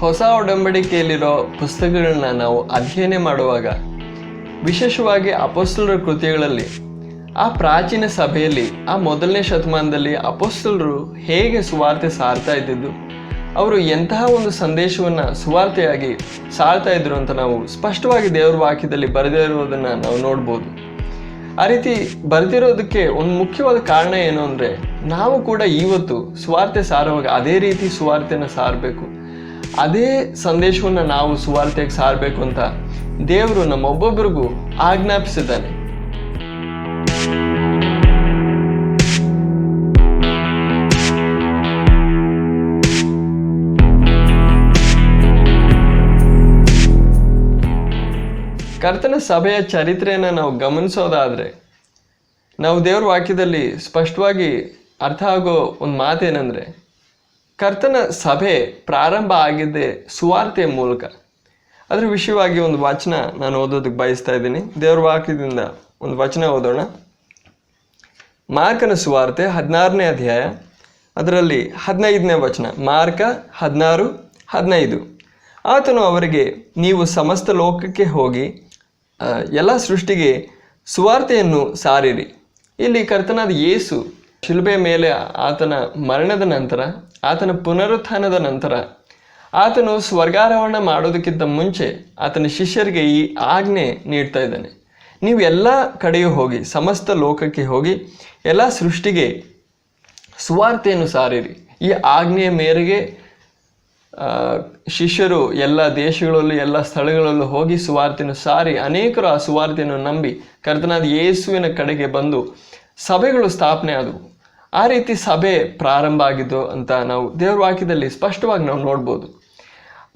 ಹೊಸ ಒಡಂಬಡಿಕೆಯಲ್ಲಿರೋ ಪುಸ್ತಕಗಳನ್ನ ನಾವು ಅಧ್ಯಯನ ಮಾಡುವಾಗ, ವಿಶೇಷವಾಗಿ ಅಪೋಸ್ತಲರ ಕೃತಿಗಳಲ್ಲಿ, ಆ ಪ್ರಾಚೀನ ಸಭೆಯಲ್ಲಿ, ಆ ಮೊದಲನೇ ಶತಮಾನದಲ್ಲಿ ಅಪೋಸ್ತಲರು ಹೇಗೆ ಸುವಾರ್ತೆ ಸಾರ್ತಾ ಇದ್ದಿದ್ದು, ಅವರು ಎಂತಹ ಒಂದು ಸಂದೇಶವನ್ನು ಸುವಾರ್ತೆಯಾಗಿ ಸಾರ್ತಾ ಇದ್ರು ಅಂತ ನಾವು ಸ್ಪಷ್ಟವಾಗಿ ದೇವರ ವಾಕ್ಯದಲ್ಲಿ ಬರೆದಿರುವುದನ್ನು ನಾವು ನೋಡ್ಬೋದು. ಆ ರೀತಿ ಬರೆದಿರೋದಕ್ಕೆ ಒಂದು ಮುಖ್ಯವಾದ ಕಾರಣ ಏನು ಅಂದರೆ, ನಾವು ಕೂಡ ಇವತ್ತು ಸುವಾರ್ತೆ ಸಾರುವಾಗ ಅದೇ ರೀತಿ ಸುವಾರ್ತೆನ ಸಾರಬೇಕು. ಅದೇ ಸಂದೇಶವನ್ನು ನಾವು ಸುವಾರ್ತೆಗೆ ಸಾರಬೇಕು ಅಂತ ದೇವರು ನಮ್ಮೊಬ್ಬೊಬ್ಬರಿಗೂ ಆಜ್ಞಾಪಿಸಿದ್ದಾನೆ. ಕರ್ತನ ಸಭೆಯ ಚರಿತ್ರೆಯನ್ನು ನಾವು ಗಮನಿಸೋದಾದರೆ, ನಾವು ದೇವ್ರ ವಾಕ್ಯದಲ್ಲಿ ಸ್ಪಷ್ಟವಾಗಿ ಅರ್ಥ ಆಗೋ ಒಂದು ಮಾತೇನೆಂದರೆ ಕರ್ತನ ಸಭೆ ಪ್ರಾರಂಭ ಆಗಿದೆ ಸುವಾರ್ತೆಯ ಮೂಲಕ. ಅದರ ವಿಷಯವಾಗಿ ಒಂದು ವಚನ ನಾನು ಓದೋದಕ್ಕೆ ಬಯಸ್ತಾ ಇದ್ದೀನಿ. ದೇವ್ರ ವಾಕ್ಯದಿಂದ ಒಂದು ವಚನ ಓದೋಣ. ಮಾರ್ಕನ ಸುವಾರ್ತೆ ಹದಿನಾರನೇ ಅಧ್ಯಾಯ, ಅದರಲ್ಲಿ ಹದಿನೈದನೇ ವಚನ. ಮಾರ್ಕ ಹದಿನಾರು, ಹದಿನೈದು. ಆತನು ಅವರಿಗೆ, ನೀವು ಸಮಸ್ತ ಲೋಕಕ್ಕೆ ಹೋಗಿ ಎಲ್ಲ ಸೃಷ್ಟಿಗೆ ಸುವಾರ್ತೆಯನ್ನು ಸಾರಿರಿ. ಇಲ್ಲಿ ಕರ್ತನಾದ ಯೇಸು ಶಿಲ್ಬೆ ಮೇಲೆ ಆತನ ಮರಣದ ನಂತರ, ಆತನ ಪುನರುತ್ಥಾನದ ನಂತರ, ಆತನು ಸ್ವರ್ಗಾರೋಹಣ ಮಾಡೋದಕ್ಕಿಂತ ಮುಂಚೆ ಆತನ ಶಿಷ್ಯರಿಗೆ ಈ ಆಜ್ಞೆ ನೀಡ್ತಾ ಇದ್ದಾನೆ. ನೀವು ಎಲ್ಲ ಕಡೆಯೂ ಹೋಗಿ, ಸಮಸ್ತ ಲೋಕಕ್ಕೆ ಹೋಗಿ, ಎಲ್ಲ ಸೃಷ್ಟಿಗೆ ಸುವಾರ್ತೆಯನ್ನು ಸಾರಿರಿ. ಈ ಆಜ್ಞೆಯ ಮೇರೆಗೆ ಶಿಷ್ಯರು ಎಲ್ಲ ದೇಶಗಳಲ್ಲೂ, ಎಲ್ಲ ಸ್ಥಳಗಳಲ್ಲೂ ಹೋಗಿ ಸುವಾರ್ತೆಯನ್ನು ಸಾರಿ, ಅನೇಕರು ಆ ಸುವಾರ್ತೆಯನ್ನು ನಂಬಿ ಕರ್ತನಾದ ಯೇಸುವಿನ ಕಡೆಗೆ ಬಂದು ಸಭೆಗಳು ಸ್ಥಾಪನೆ ಆದವು. ಆ ರೀತಿ ಸಭೆ ಪ್ರಾರಂಭ ಆಗಿದ್ದು ಅಂತ ನಾವು ದೇವ್ರ ವಾಕ್ಯದಲ್ಲಿ ಸ್ಪಷ್ಟವಾಗಿ ನಾವು ನೋಡ್ಬೋದು.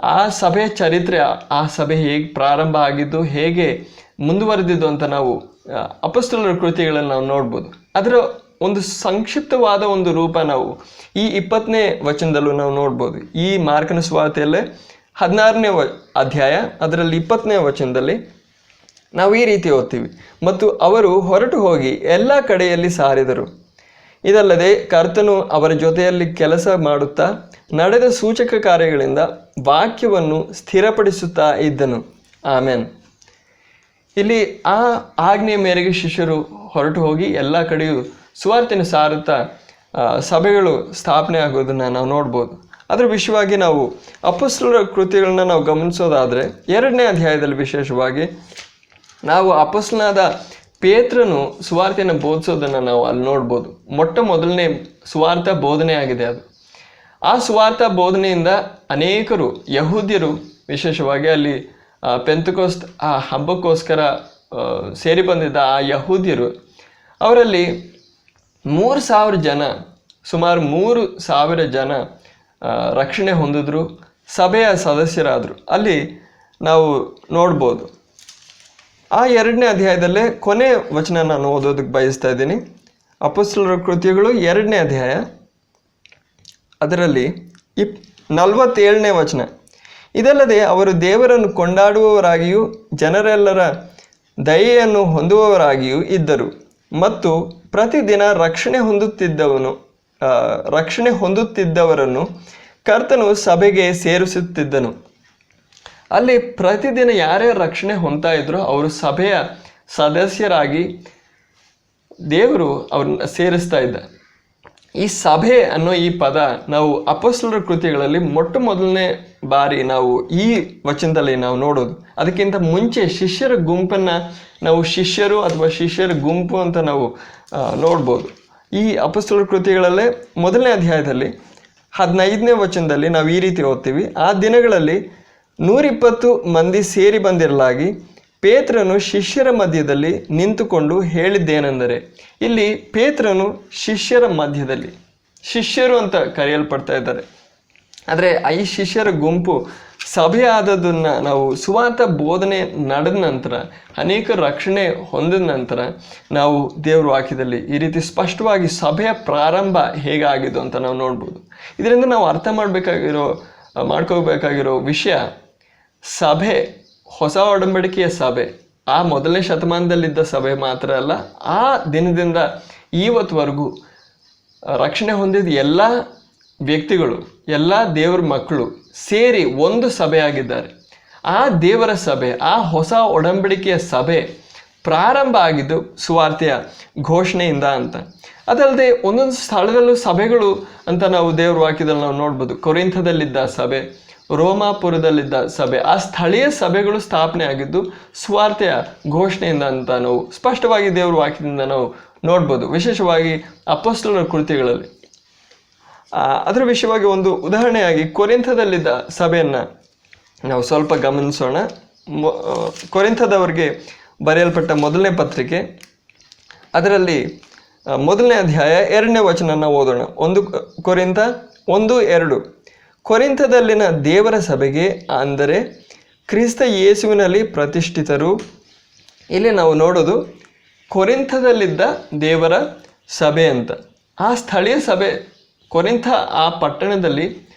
ಆ ಸಭೆ ಚರಿತ್ರೆ, ಆ ಸಭೆ ಹೇಗೆ ಪ್ರಾರಂಭ ಆಗಿದ್ದು, ಹೇಗೆ ಮುಂದುವರೆದಿದ್ದು ಅಂತ ನಾವು ಅಪಸ್ತುಲರ ಕೃತಿಗಳನ್ನು ನಾವು ನೋಡ್ಬೋದು. ಅದರ ಒಂದು ಸಂಕ್ಷಿಪ್ತವಾದ ಒಂದು ರೂಪ ನಾವು ಈ ಇಪ್ಪತ್ತನೇ ವಚನದಲ್ಲೂ ನಾವು ನೋಡ್ಬೋದು. ಈ ಮಾರ್ಕನ ಸ್ವಾತೆಯಲ್ಲೇ ಹದಿನಾರನೇ ವ, ಅಧ್ಯಾಯ, ಅದರಲ್ಲಿ ಇಪ್ಪತ್ತನೇ ವಚನದಲ್ಲಿ ನಾವು ಈ ರೀತಿ ಓದ್ತೀವಿ. ಮತ್ತು ಅವರು ಹೊರಟು ಹೋಗಿ ಎಲ್ಲ ಕಡೆಯಲ್ಲಿ ಸಾರಿದರು. ಇದಲ್ಲದೆ ಕರ್ತನು ಅವರ ಜೊತೆಯಲ್ಲಿ ಕೆಲಸ ಮಾಡುತ್ತಾ ನಡೆದ ಸೂಚಕ ಕಾರ್ಯಗಳಿಂದ ವಾಕ್ಯವನ್ನು ಸ್ಥಿರಪಡಿಸುತ್ತಾ ಇದ್ದನು. ಆಮೇನ್. ಇಲ್ಲಿ ಆ ಆಜ್ಞೆಯ ಮೇರೆಗೆ ಶಿಷ್ಯರು ಹೊರಟು ಹೋಗಿ ಎಲ್ಲ ಕಡೆಯೂ ಸುವಾರ್ತೆಯನ್ನು ಸಾರುತ್ತಾ ಸಭೆಗಳು ಸ್ಥಾಪನೆ ಆಗೋದನ್ನು ನಾವು ನೋಡ್ಬೋದು. ಅದರ ವಿಷಯವಾಗಿ ನಾವು ಅಪಸ್ಲರ ಕೃತಿಗಳನ್ನ ನಾವು ಗಮನಿಸೋದಾದರೆ ಎರಡನೇ ಅಧ್ಯಾಯದಲ್ಲಿ ವಿಶೇಷವಾಗಿ ನಾವು ಅಪಸ್ನಾದ ಪೇತ್ರನು ಸುವಾರ್ತೆಯನ್ನು ಬೋಧಿಸೋದನ್ನು ನಾವು ಅಲ್ಲಿ ನೋಡ್ಬೋದು. ಮೊಟ್ಟ ಮೊದಲನೇ ಸುವಾರ್ಥ ಬೋಧನೆ ಆಗಿದೆ ಅದು. ಆ ಸುವಾರ್ಥ ಬೋಧನೆಯಿಂದ ಅನೇಕರು ಯಹೂದ್ಯರು ವಿಶೇಷವಾಗಿ ಅಲ್ಲಿ ಪೆಂತಕೋಸ್ತ್, ಆ, ಹಬ್ಬಕ್ಕೋಸ್ಕರ ಸೇರಿ ಬಂದಿದ್ದ ಆ ಯಹೂದ್ಯರು, ಅವರಲ್ಲಿ ಮೂರು ಸಾವಿರ ಜನ, ಸುಮಾರು ಮೂರು ಸಾವಿರ ಜನ ರಕ್ಷಣೆ ಹೊಂದಿದ್ರು, ಸಭೆಯ ಸದಸ್ಯರಾದರು. ಅಲ್ಲಿ ನಾವು ನೋಡ್ಬೋದು. ಆ ಎರಡನೇ ಅಧ್ಯಾಯದಲ್ಲೇ ಕೊನೆ ವಚನ ನಾನು ಓದೋದಕ್ಕೆ ಬಯಸ್ತಾ ಇದ್ದೀನಿ. ಅಪಸ್ಲರ ಕೃತಿಗಳು ಎರಡನೇ ಅಧ್ಯಾಯ. ಅದರಲ್ಲಿ ಇಪ್ ನಲವತ್ತೇಳನೇ ವಚನ. ಇದಲ್ಲದೆ ಅವರು ದೇವರನ್ನು ಕೊಂಡಾಡುವವರಾಗಿಯೂ ಜನರೆಲ್ಲರ ದಯೆಯನ್ನು ಹೊಂದುವವರಾಗಿಯೂ ಇದ್ದರು. ಮತ್ತು ಪ್ರತಿದಿನ ರಕ್ಷಣೆ ಹೊಂದುತ್ತಿದ್ದವನು ರಕ್ಷಣೆ ಹೊಂದುತ್ತಿದ್ದವರನ್ನು ಕರ್ತನು ಸಭೆಗೆ ಸೇರಿಸುತ್ತಿದ್ದನು. ಅಲ್ಲಿ ಪ್ರತಿದಿನ ಯಾರ್ಯಾರು ರಕ್ಷಣೆ ಹೊಂದ್ತಾ ಇದ್ರು ಅವರು ಸಭೆಯ ಸದಸ್ಯರಾಗಿ ದೇವರು ಅವ್ರನ್ನ ಸೇರಿಸ್ತಾ ಇದ್ದ. ಈ ಸಭೆ ಅನ್ನೋ ಈ ಪದ ನಾವು ಅಪಸ್ಲರ ಕೃತಿಗಳಲ್ಲಿ ಮೊಟ್ಟ ಮೊದಲನೇ ಬಾರಿ ನಾವು ಈ ವಚನದಲ್ಲಿ ನಾವು ನೋಡೋದು. ಅದಕ್ಕಿಂತ ಮುಂಚೆ ಶಿಷ್ಯರ ಗುಂಪನ್ನು ನಾವು ಶಿಷ್ಯರು ಅಥವಾ ಶಿಷ್ಯರ ಗುಂಪು ಅಂತ ನಾವು ನೋಡ್ಬೋದು. ಈ ಅಪಸ್ಲರ ಕೃತಿಗಳಲ್ಲೇ ಮೊದಲನೇ ಅಧ್ಯಾಯದಲ್ಲಿ ಹದಿನೈದನೇ ವಚನದಲ್ಲಿ ನಾವು ಈ ರೀತಿ ಓದ್ತೀವಿ. ಆ ದಿನಗಳಲ್ಲಿ ನೂರಿಪ್ಪತ್ತು ಮಂದಿ ಸೇರಿ ಬಂದಿರಲಾಗಿ ಪೇತ್ರನು ಶಿಷ್ಯರ ಮಧ್ಯದಲ್ಲಿ ನಿಂತುಕೊಂಡು ಹೇಳಿದ್ದೇನೆಂದರೆ, ಇಲ್ಲಿ ಪೇತ್ರನು ಶಿಷ್ಯರ ಮಧ್ಯದಲ್ಲಿ, ಶಿಷ್ಯರು ಅಂತ ಕರೆಯಲ್ಪಡ್ತಾ ಇದ್ದಾರೆ. ಆದರೆ ಈ ಶಿಷ್ಯರ ಗುಂಪು ಸಭೆ ಆದದನ್ನು ನಾವು ಸುವಾತ ಬೋಧನೆ ನಡೆದ ನಂತರ, ಅನೇಕ ರಕ್ಷಣೆ ಹೊಂದಿದ ನಂತರ ನಾವು ದೇವರು ವಾಕ್ಯದಲ್ಲಿ ಈ ರೀತಿ ಸ್ಪಷ್ಟವಾಗಿ ಸಭೆಯ ಪ್ರಾರಂಭ ಹೇಗಾಗಿದ್ದು ಅಂತ ನಾವು ನೋಡ್ಬೋದು. ಇದರಿಂದ ನಾವು ಅರ್ಥ ಮಾಡಬೇಕಾಗಿರೋ, ಮಾಡ್ಕೋಬೇಕಾಗಿರೋ ವಿಷಯ ಸಭೆ, ಹೊಸ ಒಡಂಬಡಿಕೆಯ ಸಭೆ, ಆ ಮೊದಲನೇ ಶತಮಾನದಲ್ಲಿದ್ದ ಸಭೆ ಮಾತ್ರ ಅಲ್ಲ, ಆ ದಿನದಿಂದ ಇವತ್ತುವರೆಗೂ ರಕ್ಷಣೆ ಹೊಂದಿದ ಎಲ್ಲ ವ್ಯಕ್ತಿಗಳು, ಎಲ್ಲ ದೇವರ ಮಕ್ಕಳು ಸೇರಿ ಒಂದು ಸಭೆಯಾಗಿದ್ದಾರೆ. ಆ ದೇವರ ಸಭೆ, ಆ ಹೊಸ ಒಡಂಬಡಿಕೆಯ ಸಭೆ ಪ್ರಾರಂಭ ಆಗಿದ್ದು ಸುವಾರ್ತೆಯ ಘೋಷಣೆಯಿಂದ ಅಂತ. ಅದಲ್ಲದೆ ಒಂದೊಂದು ಸ್ಥಳದಲ್ಲೂ ಸಭೆಗಳು ಅಂತ ನಾವು ದೇವರ ವಾಕ್ಯದಲ್ಲಿ ನಾವು ನೋಡ್ಬೋದು. ಕೊರಿಂಥದಲ್ಲಿದ್ದ ಸಭೆ ರೋಮಾಪುರದಲ್ಲಿದ್ದ ಸಭೆ. ಆ ಸ್ಥಳೀಯ ಸಭೆಗಳು ಸ್ಥಾಪನೆ ಆಗಿದ್ದು ಸ್ವಾರ್ಥೆಯ ಘೋಷಣೆಯಿಂದ ಅಂತ ನಾವು ಸ್ಪಷ್ಟವಾಗಿ ದೇವರ ವಾಕ್ಯದಿಂದ ನಾವು ನೋಡ್ಬೋದು. ವಿಶೇಷವಾಗಿ ಅಪೋಸ್ತಲರ ಕೃತಿಗಳಲ್ಲಿ. ಅದರ ವಿಷಯವಾಗಿ ಒಂದು ಉದಾಹರಣೆಯಾಗಿ ಕೊರಿಂಥದಲ್ಲಿದ್ದ ಸಭೆಯನ್ನು ನಾವು ಸ್ವಲ್ಪ ಗಮನಿಸೋಣ. ಕೊರಿಂಥದವರಿಗೆ ಬರೆಯಲ್ಪಟ್ಟ ಮೊದಲನೇ ಪತ್ರಿಕೆ. ಅದರಲ್ಲಿ ಮೊದಲನೇ ಅಧ್ಯಾಯ ಎರಡನೇ ವಚನನ ಓದೋಣ. ಒಂದು ಕೊರಿಂಥ ಒಂದು, ಎರಡು. ಕೊರಿಂಥದಲ್ಲಿನ ದೇವರ ಸಭೆಗೆ ಅಂದರೆ ಕ್ರಿಸ್ತ ಯೇಸುವಿನಲ್ಲಿ ಪ್ರತಿಷ್ಠಿತರು. ಇಲ್ಲಿ ನಾವು ನೋಡೋದು ಕೊರಿಂಥದಲ್ಲಿದ್ದ ದೇವರ ಸಭೆ ಅಂತ. ಆ ಸ್ಥಳೀಯ ಸಭೆ ಕೊರಿಂಥ ಆ ಪಟ್ಟಣದಲ್ಲಿ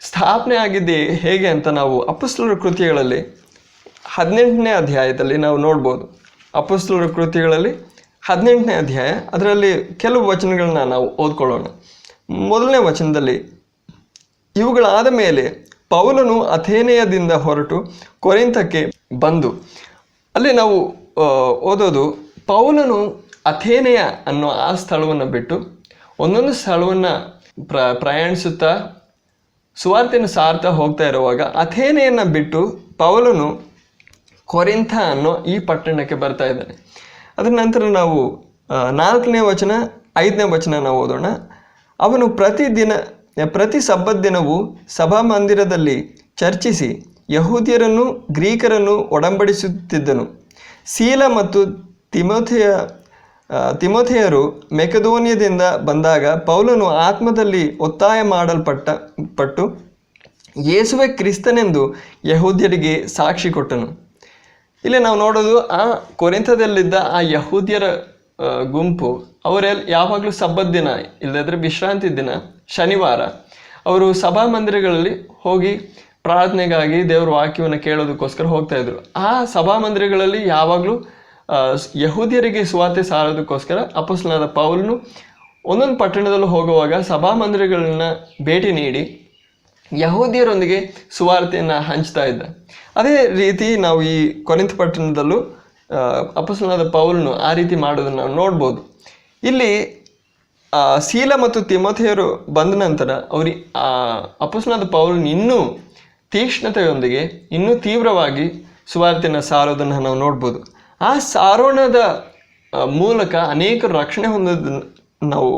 ಸ್ಥಾಪನೆ ಆಗಿದ್ದೆ ಹೇಗೆ ಅಂತ ನಾವು ಅಪಸ್ತಲರ ಕೃತಿಗಳಲ್ಲಿ ಹದಿನೆಂಟನೇ ಅಧ್ಯಾಯದಲ್ಲಿ ನಾವು ನೋಡ್ಬೋದು. ಅಪಸ್ತಲರ ಕೃತಿಗಳಲ್ಲಿ ಹದಿನೆಂಟನೇ ಅಧ್ಯಾಯ, ಅದರಲ್ಲಿ ಕೆಲವು ವಚನಗಳನ್ನ ನಾವು ಓದ್ಕೊಳ್ಳೋಣ. ಮೊದಲನೇ ವಚನದಲ್ಲಿ ಇವುಗಳಾದ ಮೇಲೆ ಪೌಲನು ಅಥೇನೆಯದಿಂದ ಹೊರಟು ಕೊರಿಂಥಕ್ಕೆ ಬಂದು. ಅಲ್ಲಿ ನಾವು ಓದೋದು, ಪೌಲನು ಅಥೇನೆಯ ಅನ್ನೋ ಆ ಸ್ಥಳವನ್ನು ಬಿಟ್ಟು ಒಂದೊಂದು ಸ್ಥಳವನ್ನು ಪ್ರ, ಪ್ರಯಾಣಿಸುತ್ತಾ ಸುವಾರ್ತೆಯನ್ನು ಸಾರ್ತಾ ಹೋಗ್ತಾ ಇರುವಾಗ ಅಥೇನೆಯನ್ನು ಬಿಟ್ಟು ಪೌಲನು ಕೊರಿಂಥ ಅನ್ನೋ ಈ ಪಟ್ಟಣಕ್ಕೆ ಬರ್ತಾ ಇದ್ದಾನೆ. ಅದರ ನಂತರ ನಾವು ನಾಲ್ಕನೇ ವಚನ, ಐದನೇ ವಚನ ನಾವು ಓದೋಣ. ಅವನು ಪ್ರತಿದಿನ ಪ್ರತಿ ಸಬ್ಬತ್ ದಿನವೂ ಸಭಾಮಂದಿರದಲ್ಲಿ ಚರ್ಚಿಸಿ ಯಹೂದಿಯರನ್ನು, ಗ್ರೀಕರನ್ನು ಒಡಂಬಡಿಸುತ್ತಿದ್ದನು. ಸೀಲ ಮತ್ತು ತಿಮೋಥೆಯ ತಿಮೋಥೆಯರು ಮೆಕದೋನಿಯದಿಂದ ಬಂದಾಗ ಪೌಲನು ಆತ್ಮದಲ್ಲಿ ಒತ್ತಾಯ ಮಾಡಲ್ಪಟ್ಟ, ಪಟ್ಟು ಯೇಸುವೆ ಕ್ರಿಸ್ತನೆಂದು ಯಹೂದ್ಯರಿಗೆ ಸಾಕ್ಷಿ ಕೊಟ್ಟನು. ಇಲ್ಲಿ ನಾವು ನೋಡೋದು ಆ ಕೊರೆಂಥದಲ್ಲಿದ್ದ ಆ ಯಹೂದ್ಯರ ಗುಂಪು ಅವರೆಲ್ಲ ಯಾವಾಗಲೂ ಸಬ್ಬದ ದಿನ ಇಲ್ಲದ್ರೆ ವಿಶ್ರಾಂತಿ ದಿನ ಶನಿವಾರ. ಅವರು ಸಭಾ ಮಂದಿರಗಳಲ್ಲಿ ಹೋಗಿ ಪ್ರಾರ್ಥನೆಗಾಗಿ ದೇವರ ವಾಕ್ಯವನ್ನು ಕೇಳೋದಕ್ಕೋಸ್ಕರ ಹೋಗ್ತಾ ಇದ್ರು. ಆ ಸಭಾ ಮಂದಿರಗಳಲ್ಲಿ ಯಾವಾಗಲೂ ಯಹೂದಿಯರಿಗೆ ಸುವಾರ್ತೆ ಸಾರೋದಕ್ಕೋಸ್ಕರ ಅಪಸ್ಲನಾದ ಪೌಲನು ಒಂದೊಂದು ಪಟ್ಟಣದಲ್ಲೂ ಹೋಗುವಾಗ ಸಭಾ ಮಂದಿರಗಳನ್ನ ಭೇಟಿ ನೀಡಿ ಯಹೂದಿಯರೊಂದಿಗೆ ಸುವಾರ್ತೆಯನ್ನು ಹಂಚ್ತಾ ಇದ್ದ. ಅದೇ ರೀತಿ ನಾವು ಈ ಕೊರಿಂಥ ಪಟ್ಟಣದಲ್ಲೂ ಅಪಸ್ಲನಾದ ಪೌಲನು ಆ ರೀತಿ ಮಾಡೋದನ್ನು ನಾವು ನೋಡ್ಬೋದು. ಇಲ್ಲಿ ಶೀಲ ಮತ್ತು ತಿಮಥೆಯರು ಬಂದ ನಂತರ ಅವರು, ಆ ಅಪಸ್ಲನಾದ ಪೌಲನು ಇನ್ನೂ ತೀಕ್ಷ್ಣತೆಯೊಂದಿಗೆ, ಇನ್ನೂ ತೀವ್ರವಾಗಿ ಸುವಾರ್ತೆಯನ್ನು ಸಾರೋದನ್ನು ನಾವು ನೋಡ್ಬೋದು. ಆ ಸಾರೋಣದ ಮೂಲಕ ಅನೇಕ ರಕ್ಷಣೆ ಹೊಂದೋದನ್ನ ನಾವು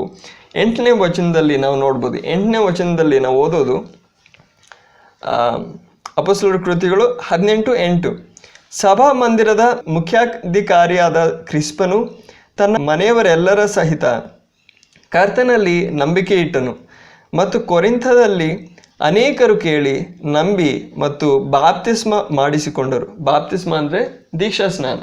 ಎಂಟನೇ ವಚನದಲ್ಲಿ ನಾವು ನೋಡ್ಬೋದು. ಎಂಟನೇ ವಚನದಲ್ಲಿ ನಾವು ಓದೋದು ಅಪಸ್ಲರ ಕೃತಿಗಳು ಹದಿನೆಂಟು ಎಂಟು. ಸಭಾ ಮಂದಿರದ ಮುಖ್ಯಾಧಿಕಾರಿಯಾದ ಕ್ರಿಸ್ಪನು ತನ್ನ ಮನೆಯವರೆಲ್ಲರ ಸಹಿತ ಕರ್ತನಲ್ಲಿ ನಂಬಿಕೆ ಇಟ್ಟನು. ಮತ್ತು ಕೊರಿಂಥದಲ್ಲಿ ಅನೇಕರು ಕೇಳಿ ನಂಬಿ ಮತ್ತು ಬಾಪ್ತಿಸ್ಮ ಮಾಡಿಸಿಕೊಂಡರು. ಬಾಪ್ತಿಸ್ಮ ಅಂದರೆ ದೀಕ್ಷಾ ಸ್ನಾನ.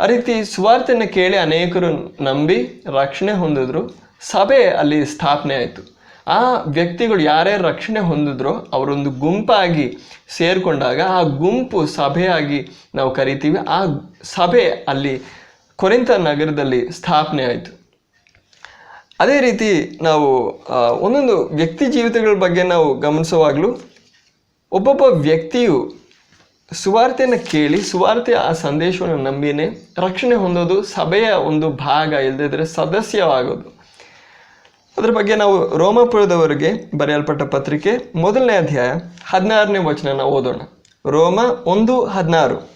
ಆ ರೀತಿ ಸುವಾರ್ತೆಯನ್ನು ಕೇಳಿ ಅನೇಕರು ನಂಬಿ ರಕ್ಷಣೆ ಹೊಂದಿದ್ರು. ಸಭೆ ಅಲ್ಲಿ ಸ್ಥಾಪನೆ ಆಯಿತು. ಆ ವ್ಯಕ್ತಿಗಳು ಯಾರೇ ರಕ್ಷಣೆ ಹೊಂದಿದ್ರೋ ಅವರೊಂದು ಗುಂಪಾಗಿ ಸೇರಿಕೊಂಡಾಗ ಆ ಗುಂಪು ಸಭೆಯಾಗಿ ನಾವು ಕರಿತೀವಿ. ಆ ಸಭೆ ಅಲ್ಲಿ ಕೊರಿಂತ ನಗರದಲ್ಲಿ ಸ್ಥಾಪನೆ ಆಯಿತು. ಅದೇ ರೀತಿ ನಾವು ಒಂದೊಂದು ವ್ಯಕ್ತಿ ಜೀವಿತಗಳ ಬಗ್ಗೆ ನಾವು ಗಮನಿಸುವಾಗಲೂ ಒಬ್ಬೊಬ್ಬ ವ್ಯಕ್ತಿಯು ಸುವಾರ್ತೆಯನ್ನು ಕೇಳಿ, ಸುವಾರ್ತೆಯ ಆ ಸಂದೇಶವನ್ನು ನಂಬಿನೇ ರಕ್ಷಣೆ ಹೊಂದೋದು, ಸಭೆಯ ಒಂದು ಭಾಗ ಇಲ್ಲದಿದ್ದರೆ ಸದಸ್ಯವಾಗೋದು. ಅದರ ಬಗ್ಗೆ ನಾವು ರೋಮಾಪುರದವರಿಗೆ ಬರೆಯಲ್ಪಟ್ಟ ಪತ್ರಿಕೆ ಮೊದಲನೇ ಅಧ್ಯಾಯ ಹದಿನಾರನೇ ವಚನ ಓದೋಣ. ರೋಮ ಒಂದು ಹದಿನಾರು.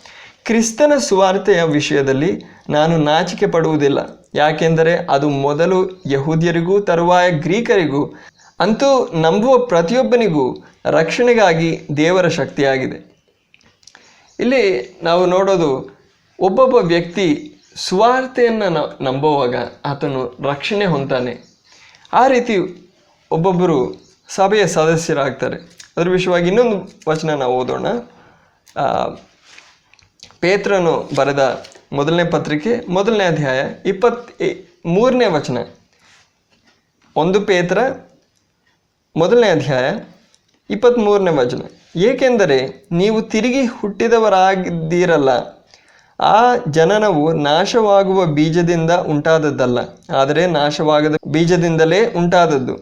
ಕ್ರಿಸ್ತನ ಸುವಾರ್ತೆಯ ವಿಷಯದಲ್ಲಿ ನಾನು ನಾಚಿಕೆ ಪಡುವುದಿಲ್ಲ. ಯಾಕೆಂದರೆ ಅದು ಮೊದಲು ಯಹೂದಿಯರಿಗೂ, ತರುವಾಯ ಗ್ರೀಕರಿಗೂ, ಅಂತೂ ನಂಬುವ ಪ್ರತಿಯೊಬ್ಬನಿಗೂ ರಕ್ಷಣೆಗಾಗಿ ದೇವರ ಶಕ್ತಿಯಾಗಿದೆ. ಇಲ್ಲಿ ನಾವು ನೋಡೋದು ಒಬ್ಬೊಬ್ಬ ವ್ಯಕ್ತಿ ಸುವಾರ್ತೆಯನ್ನು ನಂಬುವಾಗ ಆತನು ರಕ್ಷಣೆ ಹೊಂತಾನೆ ಆ ರೀತಿ ಒಬ್ಬೊಬ್ಬರು ಸಭೆಯ ಸದಸ್ಯರಾಗ್ತಾರೆ. ಅದರ ವಿಷಯವಾಗಿ ಇನ್ನೊಂದು ವಚನ ನಾವು ಓದೋಣ. ಪೇತ್ರನು ಬರೆದ ಮೊದಲನೇ ಪತ್ರಿಕೆ, ಮೊದಲನೇ ಅಧ್ಯಾಯ, ಇಪ್ಪತ್ ಮೂರನೇ ವಚನ. ಒಂದು ಪೇತ್ರ, ಮೊದಲನೇ ಅಧ್ಯಾಯ ಇಪ್ಪತ್ತ್ಮೂರನೇ ವಚನ. ಏಕೆಂದರೆ ನೀವು ತಿರುಗಿ ಹುಟ್ಟಿದವರಾಗಿದ್ದೀರಲ್ಲ, ಆ ಜನನವು ನಾಶವಾಗುವ ಬೀಜದಿಂದ ಉಂಟಾದದ್ದಲ್ಲ, ಆದರೆ ನಾಶವಾಗದ ಬೀಜದಿಂದಲೇ ಉಂಟಾದದ್ದು.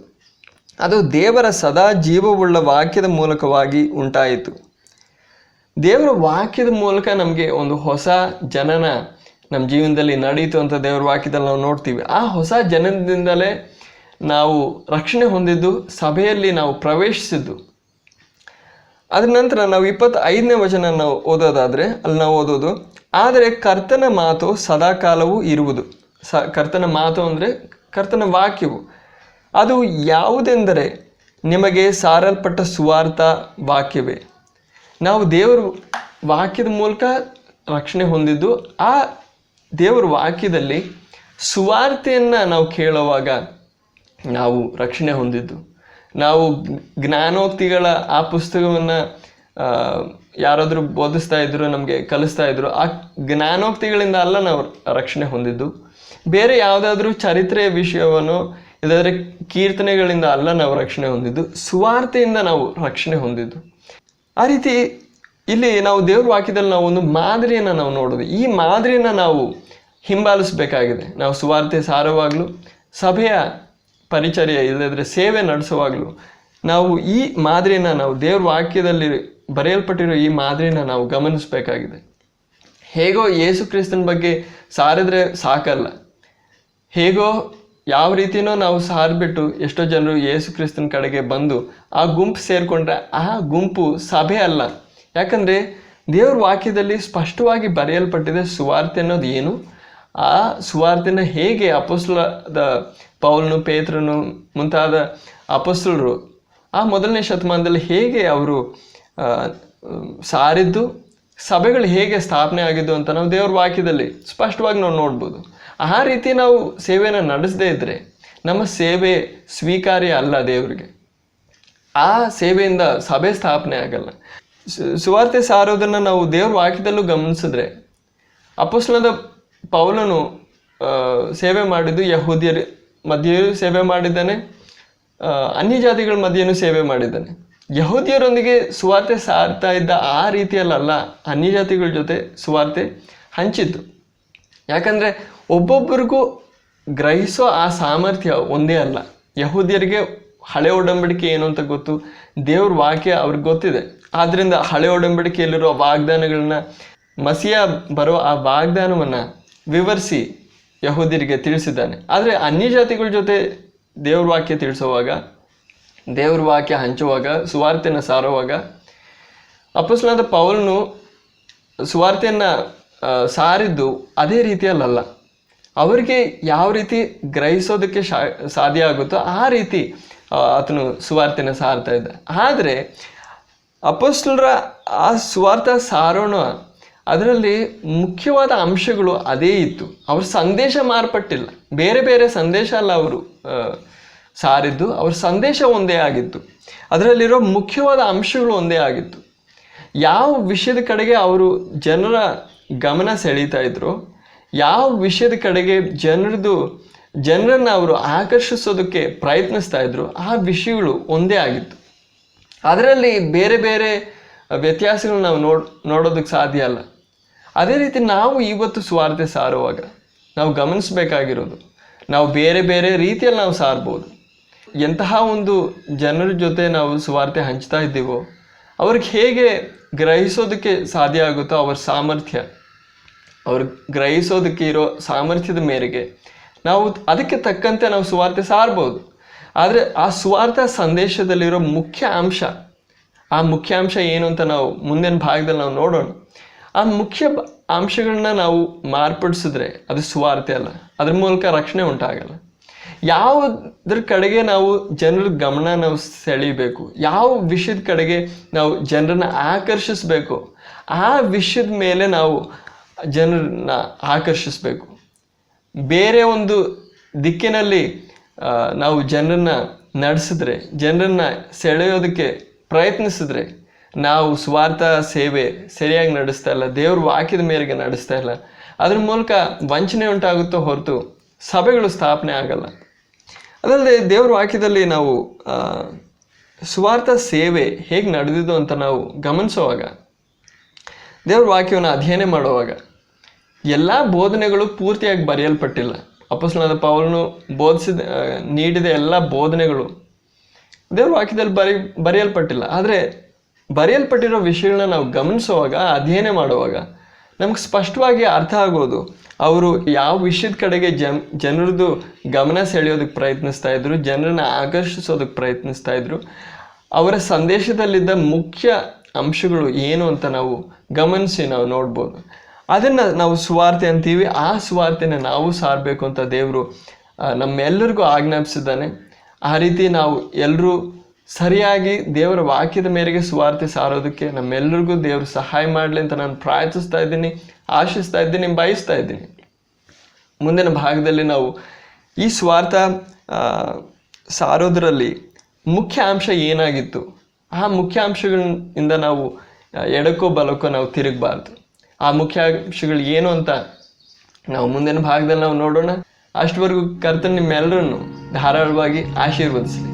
ಅದು ದೇವರ ಸದಾ ಜೀವವುಳ್ಳ ವಾಕ್ಯದ ಮೂಲಕವಾಗಿ ಉಂಟಾಯಿತು. ದೇವರ ವಾಕ್ಯದ ಮೂಲಕ ನಮಗೆ ಒಂದು ಹೊಸ ಜನನ ನಮ್ಮ ಜೀವನದಲ್ಲಿ ನಡೀತು ಅಂತ ದೇವರ ವಾಕ್ಯದಲ್ಲಿ ನಾವು ನೋಡ್ತೀವಿ. ಆ ಹೊಸ ಜನನದಿಂದಲೇ ನಾವು ರಕ್ಷಣೆ ಹೊಂದಿದ್ದು, ಸಭೆಯಲ್ಲಿ ನಾವು ಪ್ರವೇಶಿಸಿದ್ದು. ಅದರ ನಂತರ ನಾವು ಇಪ್ಪತ್ತೈದನೇ ವಚನ ನಾವು ಓದೋದಾದರೆ, ಅಲ್ಲಿ ನಾವು ಓದೋದು, ಆದರೆ ಕರ್ತನ ಮಾತು ಸದಾಕಾಲವೂ ಇರುವುದು. ಸ, ಕರ್ತನ ಮಾತು ಅಂದರೆ ಕರ್ತನ ವಾಕ್ಯವು. ಅದು ಯಾವುದೆಂದರೆ ನಿಮಗೆ ಸಾರಲ್ಪಟ್ಟ ಸುವಾರ್ಥ ವಾಕ್ಯವೇ. ನಾವು ದೇವರ ವಾಕ್ಯದ ಮೂಲಕ ರಕ್ಷಣೆ ಹೊಂದಿದ್ದು, ಆ ದೇವರ ವಾಕ್ಯದಲ್ಲಿ ಸುವಾರ್ತೆಯನ್ನು ನಾವು ಕೇಳುವಾಗ ನಾವು ರಕ್ಷಣೆ ಹೊಂದಿದ್ದು. ನಾವು ಜ್ಞಾನೋಕ್ತಿಗಳ ಆ ಪುಸ್ತಕವನ್ನು ಯಾರಾದರೂ ಬೋಧಿಸ್ತಾ ಇದ್ರು, ನಮಗೆ ಕಲಿಸ್ತಾ ಇದ್ರು, ಆ ಜ್ಞಾನೋಕ್ತಿಗಳಿಂದ ಅಲ್ಲ ನಾವು ರಕ್ಷಣೆ ಹೊಂದಿದ್ದು. ಬೇರೆ ಯಾವುದಾದ್ರೂ ಚರಿತ್ರೆಯ ವಿಷಯವನ್ನು ಇದಾದರೆ ಕೀರ್ತನೆಗಳಿಂದ ಅಲ್ಲ ನಾವು ರಕ್ಷಣೆ ಹೊಂದಿದ್ದು. ಸುವಾರ್ತೆಯಿಂದ ನಾವು ರಕ್ಷಣೆ ಹೊಂದಿದ್ದು. ಆ ರೀತಿ ಇಲ್ಲಿ ನಾವು ದೇವ್ರ ವಾಕ್ಯದಲ್ಲಿ ನಾವು ಒಂದು ಮಾದರಿಯನ್ನು ನಾವು ನೋಡೋದು. ಈ ಮಾದರಿಯನ್ನು ನಾವು ಹಿಂಬಾಲಿಸಬೇಕಾಗಿದೆ. ನಾವು ಸುವಾರ್ತೆ ಸಾರುವಾಗಲೂ, ಸಭೆಯ ಪರಿಚರ್ಯ ಇಲ್ಲದ್ರೆ ಸೇವೆ ನಡೆಸುವಾಗಲೂ ನಾವು ಈ ಮಾದರಿಯನ್ನು ನಾವು ದೇವ್ರ ವಾಕ್ಯದಲ್ಲಿ ಬರೆಯಲ್ಪಟ್ಟಿರೋ ಈ ಮಾದರಿನ ನಾವು ಗಮನಿಸಬೇಕಾಗಿದೆ. ಹೇಗೋ ಯೇಸು ಕ್ರಿಸ್ತನ ಬಗ್ಗೆ ಸಾರಿದ್ರೆ ಸಾಕಲ್ಲ. ಹೇಗೋ ಯಾವ ರೀತಿಯೂ ನಾವು ಸಾರ್ಬಿಟ್ಟು ಎಷ್ಟೋ ಜನರು ಯೇಸು ಕ್ರಿಸ್ತನ ಕಡೆಗೆ ಬಂದು ಆ ಗುಂಪು ಸೇರಿಕೊಂಡ್ರೆ ಆ ಗುಂಪು ಸಭೆ ಅಲ್ಲ. ಯಾಕಂದರೆ ದೇವ್ರ ವಾಕ್ಯದಲ್ಲಿ ಸ್ಪಷ್ಟವಾಗಿ ಬರೆಯಲ್ಪಟ್ಟಿದೆ ಸುವಾರ್ತೆ ಅನ್ನೋದು ಏನು? ಆ ಸುವಾರ್ತೆನ ಹೇಗೆ ಅಪೋಸ್ಲದ ಪೌಲ್ನು, ಪೇತ್ರನು, ಮುಂತಾದ ಅಪೋಸ್ಲರು ಆ ಮೊದಲನೇ ಶತಮಾನದಲ್ಲಿ ಹೇಗೆ ಅವರು ಸಾರಿದ್ದು, ಸಭೆಗಳು ಹೇಗೆ ಸ್ಥಾಪನೆ ಆಗಿದ್ದು ಅಂತ ನಾವು ದೇವ್ರ ವಾಕ್ಯದಲ್ಲಿ ಸ್ಪಷ್ಟವಾಗಿ ನಾವು ನೋಡ್ಬೋದು. ಆ ರೀತಿ ನಾವು ಸೇವೆಯನ್ನು ನಡೆಸದೇ ಇದ್ದರೆ ನಮ್ಮ ಸೇವೆ ಸ್ವೀಕಾರ್ಯ ಅಲ್ಲ ದೇವರಿಗೆ. ಆ ಸೇವೆಯಿಂದ ಸಭೆ ಸ್ಥಾಪನೆ ಆಗಲ್ಲ. ಸುವಾರ್ತೆ ಸಾರೋದನ್ನು ನಾವು ದೇವ್ರ ವಾಕ್ಯದಲ್ಲೂ ಗಮನಿಸಿದ್ರೆ ಅಪಸ್ನದ ಪೌಲನು ಸೇವೆ ಮಾಡಿದ್ದು ಯಹೂದಿಯರು ಮಧ್ಯೆಯೂ ಸೇವೆ ಮಾಡಿದ್ದಾನೆ ಅನ್ಯ ಜಾತಿಗಳ ಮಧ್ಯೆಯೂ ಸೇವೆ ಮಾಡಿದ್ದಾನೆ. ಯಹೂದಿಯರೊಂದಿಗೆ ಸುವಾರ್ತೆ ಸಾರ್ತಾ ಇದ್ದ ಆ ರೀತಿಯಲ್ಲ ಅನ್ಯ ಜಾತಿಗಳ ಜೊತೆ ಸುವಾರ್ತೆ ಹಂಚಿದ್ದು. ಯಾಕಂದರೆ ಒಬ್ಬೊಬ್ಬರಿಗೂ ಗ್ರಹಿಸೋ ಆ ಸಾಮರ್ಥ್ಯ ಒಂದೇ ಅಲ್ಲ. ಯಹೂದಿಯರಿಗೆ ಹಳೆ ಒಡಂಬಡಿಕೆ ಏನು ಅಂತ ಗೊತ್ತು? ದೇವ್ರ ವಾಕ್ಯ ಅವ್ರಿಗೆ ಗೊತ್ತಿದೆ. ಆದ್ದರಿಂದ ಹಳೆ ಒಡಂಬಡಿಕೆಯಲ್ಲಿರುವ ವಾಗ್ದಾನಗಳನ್ನ ಮಸಿಯ ಬರೋ ಆ ವಾಗ್ದಾನವನ್ನು ವಿವರಿಸಿ ಯಹೂದ್ಯರಿಗೆ ತಿಳಿಸಿದ್ದಾನೆ. ಆದರೆ ಅನ್ಯ ಜಾತಿಗಳ ಜೊತೆ ದೇವ್ರ ವಾಕ್ಯ ತಿಳಿಸುವಾಗ, ದೇವ್ರ ವಾಕ್ಯ ಹಂಚುವಾಗ, ಸುವಾರ್ತೆಯನ್ನು ಸಾರುವಾಗ ಅಪಸ್ಲಾದ ಪೌಲನು ಸುವಾರ್ತೆಯನ್ನು ಸಾರಿದ್ದು ಅದೇ ರೀತಿಯಲ್ಲ ಅವರಿಗೆ ಯಾವ ರೀತಿ ಗ್ರಹಿಸೋದಕ್ಕೆ ಸಾಧ್ಯ ಆಗುತ್ತೋ ಆ ರೀತಿ ಆತನು ಸುವಾರ್ತೆನ ಸಾರ್ತಾ ಇದ್ದ. ಆದರೆ ಅಪೋಸ್ಲರ ಆ ಸುವಾರ್ಥ ಸಾರೋಣ, ಅದರಲ್ಲಿ ಮುಖ್ಯವಾದ ಅಂಶಗಳು ಅದೇ ಇತ್ತು. ಅವ್ರ ಸಂದೇಶ ಮಾರ್ಪಟ್ಟಿಲ್ಲ. ಬೇರೆ ಬೇರೆ ಸಂದೇಶ ಅಲ್ಲ ಅವರು ಸಾರಿದ್ದು. ಅವ್ರ ಸಂದೇಶ ಒಂದೇ ಆಗಿತ್ತು. ಅದರಲ್ಲಿರೋ ಮುಖ್ಯವಾದ ಅಂಶಗಳು ಒಂದೇ ಆಗಿತ್ತು. ಯಾವ ವಿಷಯದ ಕಡೆಗೆ ಅವರು ಜನರ ಗಮನ ಸೆಳೀತಾ ಇದ್ರು ಯಾವ ವಿಷಯದ ಕಡೆಗೆ ಜನರದು, ಜನರನ್ನು ಅವರು ಆಕರ್ಷಿಸೋದಕ್ಕೆ ಪ್ರಯತ್ನಿಸ್ತಾ ಇದ್ರು, ಆ ವಿಷಯಗಳು ಒಂದೇ ಆಗಿತ್ತು. ಅದರಲ್ಲಿ ಬೇರೆ ಬೇರೆ ವ್ಯತ್ಯಾಸಗಳು ನಾವು ನೋಡ್, ನೋಡೋದಕ್ಕೆ ಸಾಧ್ಯ ಅಲ್ಲ. ಅದೇ ರೀತಿ ನಾವು ಇವತ್ತು ಸ್ವಾರ್ಥೆ ಸಾರುವಾಗ ನಾವು ಗಮನಿಸಬೇಕಾಗಿರೋದು, ನಾವು ಬೇರೆ ಬೇರೆ ರೀತಿಯಲ್ಲಿ ನಾವು ಸಾರ್ಬೋದು. ಎಂತಹ ಒಂದು ಜನರ ಜೊತೆ ನಾವು ಸುವಾರ್ತೆ ಹಂಚ್ತಾ ಇದ್ದೀವೋ, ಅವ್ರಿಗೆ ಹೇಗೆ ಗ್ರಹಿಸೋದಕ್ಕೆ ಸಾಧ್ಯ ಆಗುತ್ತೋ ಅವರ ಸಾಮರ್ಥ್ಯ. ಅವ್ರು ಗ್ರಹಿಸೋದಕ್ಕೆ ಇರೋ ಸಾಮರ್ಥ್ಯದ ಮೇರೆಗೆ ನಾವು ಅದಕ್ಕೆ ತಕ್ಕಂತೆ ನಾವು ಸುವಾರ್ತೆ ಸಾರ್ಬೋದು. ಆದರೆ ಆ ಸುವಾರ್ಥ ಸಂದೇಶದಲ್ಲಿರೋ ಮುಖ್ಯ ಅಂಶ, ಆ ಮುಖ್ಯ ಅಂಶ ಏನು ಅಂತ ನಾವು ಮುಂದಿನ ಭಾಗದಲ್ಲಿ ನಾವು ನೋಡೋಣ. ಆ ಮುಖ್ಯ ಅಂಶಗಳನ್ನ ನಾವು ಮಾರ್ಪಡಿಸಿದ್ರೆ ಅದು ಸುವಾರ್ತೆ ಅಲ್ಲ, ಅದ್ರ ಮೂಲಕ ರಕ್ಷಣೆ ಉಂಟಾಗಲ್ಲ. ಯಾವುದ್ರ ಕಡೆಗೆ ನಾವು ಜನರ ಗಮನ ನಾವು ಸೆಳೀಬೇಕು ಯಾವ ವಿಷಯದ ಕಡೆಗೆ ನಾವು ಜನರನ್ನ ಆಕರ್ಷಿಸಬೇಕು, ಆ ವಿಷಯದ ಮೇಲೆ ನಾವು ಜನರನ್ನ ಆಕರ್ಷಿಸಬೇಕು. ಬೇರೆ ಒಂದು ದಿಕ್ಕಿನಲ್ಲಿ ನಾವು ಜನರನ್ನ ನಡೆಸಿದ್ರೆ, ಜನರನ್ನ ಸೆಳೆಯೋದಕ್ಕೆ ಪ್ರಯತ್ನಿಸಿದ್ರೆ, ನಾವು ಸ್ವಾರ್ಥ ಸೇವೆ ಸರಿಯಾಗಿ ನಡೆಸ್ತಾ ಇಲ್ಲ, ದೇವ್ರ ವಾಕ್ಯದ ಮೇರೆಗೆ ನಡೆಸ್ತಾ ಇಲ್ಲ, ಅದ್ರ ಮೂಲಕ ವಂಚನೆ ಉಂಟಾಗುತ್ತೋ ಹೊರತು ಸಭೆಗಳು ಸ್ಥಾಪನೆ ಆಗಲ್ಲ. ಅದಲ್ಲದೆ ದೇವ್ರ ವಾಕ್ಯದಲ್ಲಿ ನಾವು ಸ್ವಾರ್ಥ ಸೇವೆ ಹೇಗೆ ನಡೆದಿದ್ದು ಅಂತ ನಾವು ಗಮನಿಸುವಾಗ, ದೇವ್ರ ವಾಕ್ಯವನ್ನು ಅಧ್ಯಯನ ಮಾಡುವಾಗ ಎಲ್ಲ ಬೋಧನೆಗಳು ಪೂರ್ತಿಯಾಗಿ ಬರೆಯಲ್ಪಟ್ಟಿಲ್ಲ. ಅಪಸ್ನಾದ ಪೌಲನು ಬೋಧಿಸಿದ ನೀಡಿದ ಎಲ್ಲ ಬೋಧನೆಗಳು ದೇವ್ರ ವಾಕ್ಯದಲ್ಲಿ ಬರಿ, ಬರೆಯಲ್ಪಟ್ಟಿಲ್ಲ. ಆದರೆ ಬರೆಯಲ್ಪಟ್ಟಿರೋ ವಿಷಯಗಳನ್ನ ನಾವು ಗಮನಿಸುವಾಗ, ಅಧ್ಯಯನ ಮಾಡುವಾಗ ನಮ್ಗೆ ಸ್ಪಷ್ಟವಾಗಿ ಅರ್ಥ ಆಗೋದು, ಅವರು ಯಾವ ವಿಷಯದ ಕಡೆಗೆ ಜನ್ ಜನರದ್ದು ಗಮನ ಸೆಳೆಯೋದಕ್ಕೆ ಪ್ರಯತ್ನಿಸ್ತಾ ಇದ್ರು, ಜನರನ್ನ ಆಕರ್ಷಿಸೋದಕ್ಕೆ ಪ್ರಯತ್ನಿಸ್ತಾ ಇದ್ರು, ಅವರ ಸಂದೇಶದಲ್ಲಿದ್ದ ಮುಖ್ಯ ಅಂಶಗಳು ಏನು ಅಂತ ನಾವು ಗಮನಿಸಿ ನಾವು ನೋಡ್ಬೋದು. ಅದನ್ನು ನಾವು ಸುವಾರ್ತೆ ಅಂತೀವಿ. ಆ ಸುವಾರ್ತೆನ ನಾವು ಸಾರಬೇಕು ಅಂತ ದೇವರು ನಮ್ಮೆಲ್ಲರಿಗೂ ಆಜ್ಞಾಪಿಸಿದ್ದಾನೆ. ಆ ರೀತಿ ನಾವು ಎಲ್ಲರೂ ಸರಿಯಾಗಿ ದೇವರ ವಾಕ್ಯದ ಮೇರೆಗೆ ಸುವಾರ್ತೆ ಸಾರೋದಕ್ಕೆ ನಮ್ಮೆಲ್ಲರಿಗೂ ದೇವರು ಸಹಾಯ ಮಾಡಲಿ ಅಂತ ನಾನು ಪ್ರಾರ್ಥಿಸ್ತಾ ಇದ್ದೀನಿ, ಆಶಿಸ್ತಾ ಇದ್ದೀನಿ, ಬಯಸ್ತಾ ಇದ್ದೀನಿ. ಮುಂದಿನ ಭಾಗದಲ್ಲಿ ನಾವು ಈ ಸ್ವಾರ್ಥ ಸಾರೋದರಲ್ಲಿ ಮುಖ್ಯ ಅಂಶ ಏನಾಗಿತ್ತು? ಆ ಮುಖ್ಯ ಅಂಶಗಳಿಂದ ನಾವು ಎಡಕ್ಕೋ ಬಲಕ್ಕೋ ನಾವು ತಿರುಗಬಾರ್ದು. ಆ ಮುಖ್ಯ ಅಂಶಗಳು ಏನು ಅಂತ ನಾವು ಮುಂದಿನ ಭಾಗದಲ್ಲಿ ನಾವು ನೋಡೋಣ. ಅಷ್ಟವರೆಗೂ ಕರ್ತನ ನಿಮ್ಮೆಲ್ಲರನ್ನು ಧಾರಾಳವಾಗಿ ಆಶೀರ್ವದಿಸಲಿ.